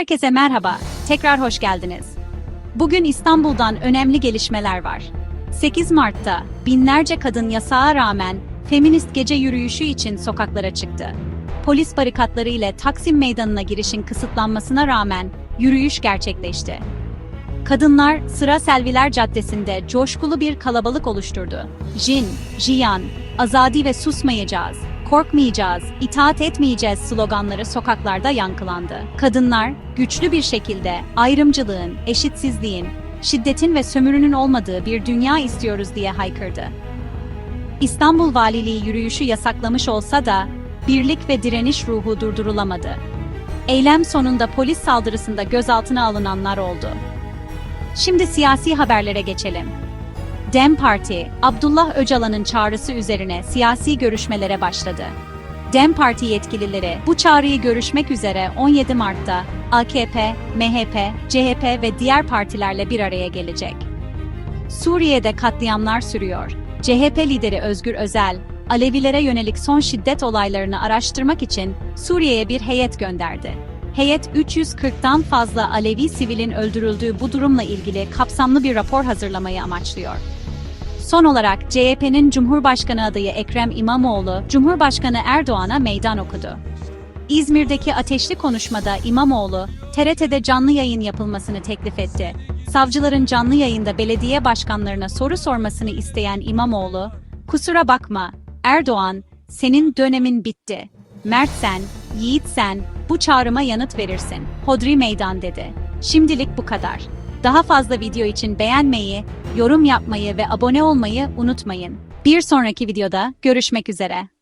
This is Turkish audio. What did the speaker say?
Herkese merhaba, tekrar hoş geldiniz. Bugün İstanbul'dan önemli gelişmeler var. 8 Mart'ta binlerce kadın yasağa rağmen feminist gece yürüyüşü için sokaklara çıktı. Polis barikatları ile Taksim Meydanı'na girişin kısıtlanmasına rağmen yürüyüş gerçekleşti. Kadınlar Sıra Selviler Caddesi'nde coşkulu bir kalabalık oluşturdu. Jin, Jiyan, Azadi ve susmayacağız, korkmayacağız, itaat etmeyeceğiz sloganları sokaklarda yankılandı. Kadınlar güçlü bir şekilde ayrımcılığın, eşitsizliğin, şiddetin ve sömürünün olmadığı bir dünya istiyoruz diye haykırdı. İstanbul Valiliği yürüyüşü yasaklamış olsa da birlik ve direniş ruhu durdurulamadı. Eylem sonunda polis saldırısında gözaltına alınanlar oldu. Şimdi siyasi haberlere geçelim. Dem Parti, Abdullah Öcalan'ın çağrısı üzerine siyasi görüşmelere başladı. Dem Parti yetkilileri bu çağrıyı görüşmek üzere 17 Mart'ta AKP, MHP, CHP ve diğer partilerle bir araya gelecek. Suriye'de katliamlar sürüyor. CHP lideri Özgür Özel, Alevilere yönelik son şiddet olaylarını araştırmak için Suriye'ye bir heyet gönderdi. Heyet 340'tan fazla Alevi sivilin öldürüldüğü bu durumla ilgili kapsamlı bir rapor hazırlamayı amaçlıyor. Son olarak CHP'nin Cumhurbaşkanı adayı Ekrem İmamoğlu, Cumhurbaşkanı Erdoğan'a meydan okudu. İzmir'deki ateşli konuşmada İmamoğlu, TRT'de canlı yayın yapılmasını teklif etti. Savcıların canlı yayında belediye başkanlarına soru sormasını isteyen İmamoğlu, "Kusura bakma, Erdoğan, senin dönemin bitti. Mert sen, Yiğit sen, bu çağrıma yanıt verirsin. Hodri meydan." dedi. Şimdilik bu kadar. Daha fazla video için beğenmeyi, yorum yapmayı ve abone olmayı unutmayın. Bir sonraki videoda görüşmek üzere.